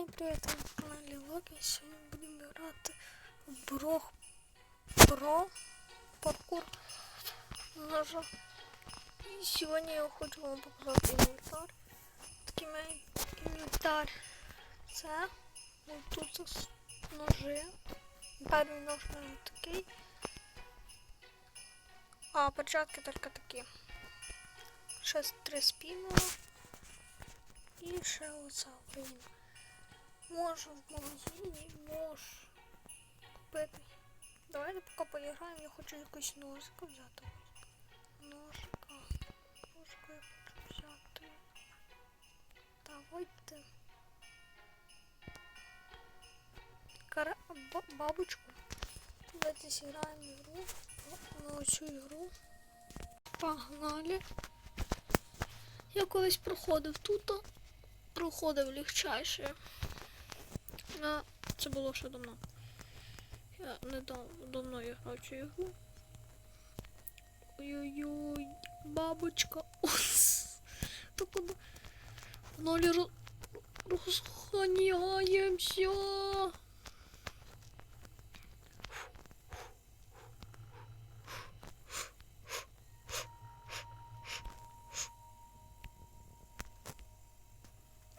Всім привіт, ви на каналі Локи. Сьогодні будемо грати в Брох Про паркур ножа. І сьогодні я хочу вам показати інвентар. Такий мій інвентар. Це ось тут ось ножи. Перший нож у мене такий. А початки тільки такі. Ще три спінера. І ще оця Україна. Можу в магазині, можу купити. Давайте поки поіграємо, я хочу якусь ножика взяти. Ножика. Ножика я хочу взяти. Давайте. Кара... бабочку. Давайте зіграємо ігру. На цю ігру. Погнали. Я колись проходив тут, проходив легчайше. А, це було ще давно. Я не давно я грав цю ігру. Ой-ой-ой, бабочка. Так куди? В нолі роз... розганяємося.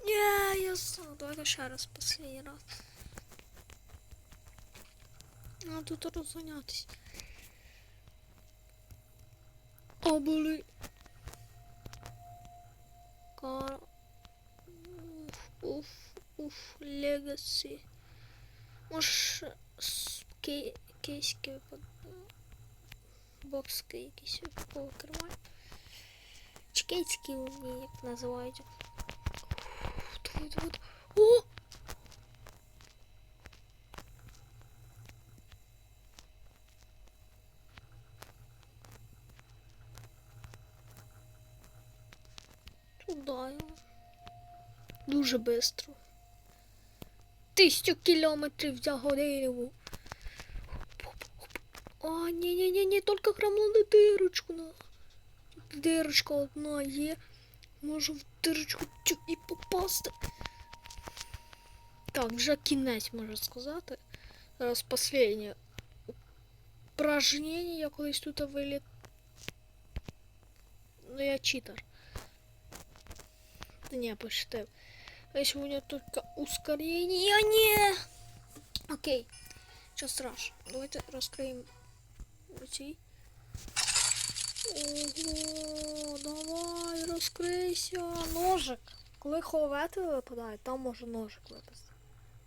Не, я знаю. Давайте ще раз последній раз. А тут розганятись. О, були. Кар. Уф, уф, уф, легасі. Може, с- кей- кейськи випад- бокски якісь повикриваємо. Чи кейськи вони як називають. Давай, давай, давай. О! Туда його. Дуже бистро. Тисячу кілометрів за годину. А, ні, ні, тільки грамнули дирочку на. Дирочка одна є. Можу в дирочку тю і попасти. Так, вже кінець можна сказати. Зараз останнє упражнення. Я колись тут виліт. Ну я читер. Да не, посчитаю. А меня только ускорение? Не! Окей. Что страшно? Давайте раскроем эти. Ого, давай, розкрийся. Ножик. Коли ховети випадає, там може ножик випасти.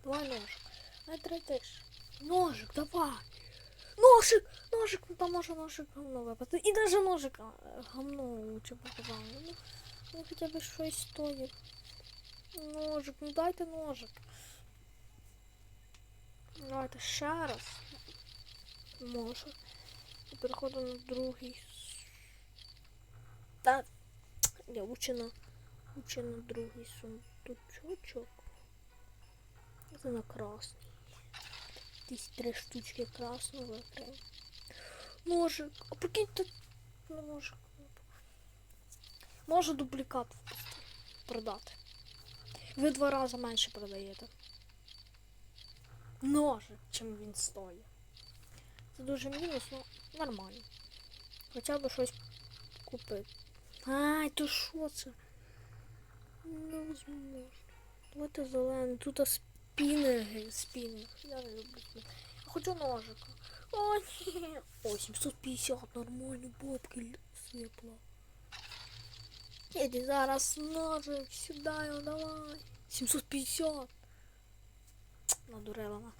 Давай ножик. Не третиш. Ножик, давай. Ножик! Ножик, ну там може ножик гамно випасти. І навіть ножик гамно лучше показали. Ну, ну хоча б щось стоїть. Ножик, ну дайте ножик. Давайте ще раз. Може. І переходимо на другий. Та. Я лучше на. Лучше на другий сундучок. Це на красний. Десь три штучки красного окремо. Ножик. А прикиньте. Ну, ножик. Можу дублікат продати. Ви два рази менше продаєте. Ножик, чим він стоїть. Це дуже мінус, ну нормально. Хоча б щось купити. Ай, то що це? Не Невозможно. Давайте зелений. Тут спінери, спінер. Я не люблю спінер. Я хочу ножика. О, ні. О, 750, нормально, бабки сипла. Іди зараз ножик, сюди його давай. 750. Надурила нас.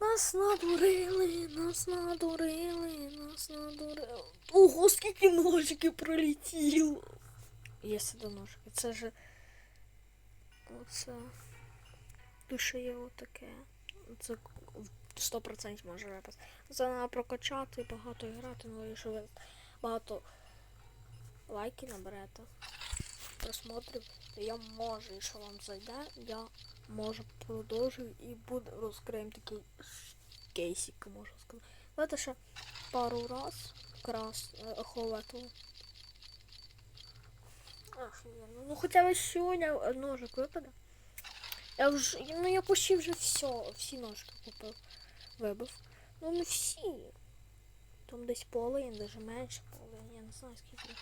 Нас надурили, нас надурили, нас надурили. Ого, скільки ножиків пролетіло. Є сюди ножики. Це ж. Оце. Ще є отаке. Це в 100% може випасти. Це треба прокачати, багато грати, ну якщо ви багато лайки наберете, просмотрів, я можу, якщо вам зайде, я можу продовжую і буду розкриємо такий кейсик, можна сказати. Давайте ще пару раз крас е, ховату. Охуєнно. Ну хоча б сьогодні ножик випаде. Я вже, ну я почти вже все, всі ножки купив. Вибив. Ну не всі. Там десь половин, даже менше половин, я не знаю скільки.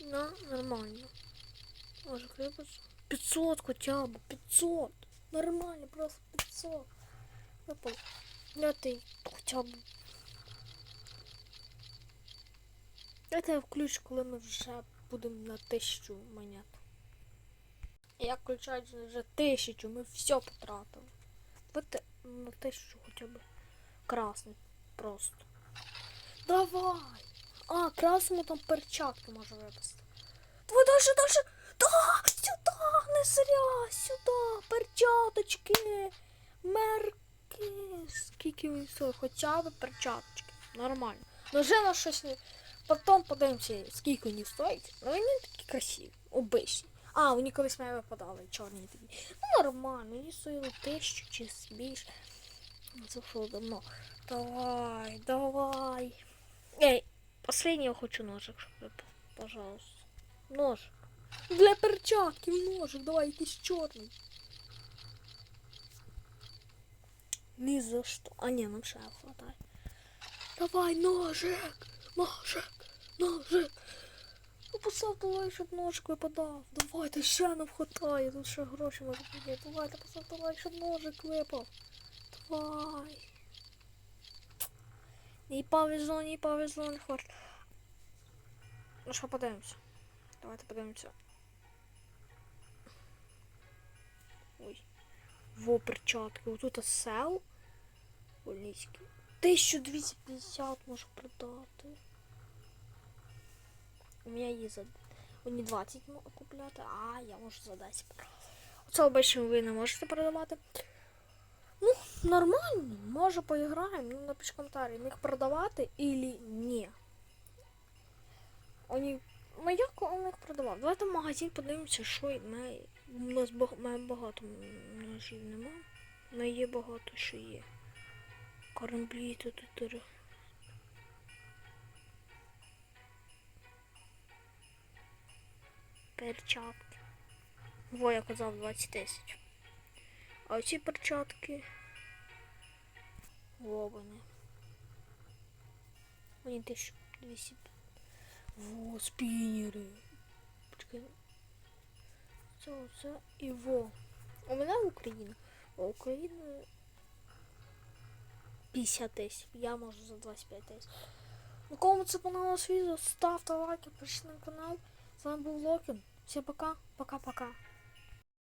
Ну, нормально. Може вибачу. 500 хоча б, 500. Нормально, просто 500. Випав. Я ти хоча б. Я тебе включу, коли ми вже будемо на тисячу монет. Я включаю вже тисячу, ми все потратили. Давайте на тисячу хоча б красний просто. Давай! А, красному там перчатки може випасти. Давай даже, даже. Да, сюда, не зря, сюда, перчаточки, мерки. Скільки він стоїть? Хоча б перчаточки. Нормально. Ну вже на щось не. Потім подивимося, скільки вони стоять. Ну вони такі красиві, обичні. А, вони колись мене випадали, чорні такі. Ну нормально, вони стоїли тисячу чи більше. Це що давно. Давай, давай. Эй, последний я хочу ножик, щоб. Пожалуйста. Ножик. Для перчатків ножик, давай якийсь чорний. Ни за что. А не, нам ще хватає. Давай, ножик! Ножик! Ножик! Ну поставте лайк, щоб ножик випадав. Давайте ще нам хватає, тут ще гроші може бути. Давайте поставте лайк, щоб ножик випав. Давай. Не повезло, не повезло, не хватить. Ну що, подивимося. Давайте подивимося. Ой. Во перчатки. Отут сел. Олійський. 1250 можу продати. У мене є за. Вони 20 можу купляти, а я можу за 10 продати. Оце обично ви не можете продавати. Ну, нормально, може поіграємо. Ну, напишіть коментарі, їх продавати или ні. Вони... Ну як он їх продавав? Давайте в магазин подивимося, що ми... у нас багато ножів нема. Но є багато що є. Кораблі тут Перчатки. Во, я казав 20 тисяч. А оці перчатки. Во вони. Вони 1200. Во, спінери. Почекай. Це оце і во. У мене Україна. А Україна 50 тисяч. Я можу за 25 тисяч. Ну кому це понравилось відео, ставте лайки, пишіть на канал. Вами був Локін. Всім пока, пока-пока.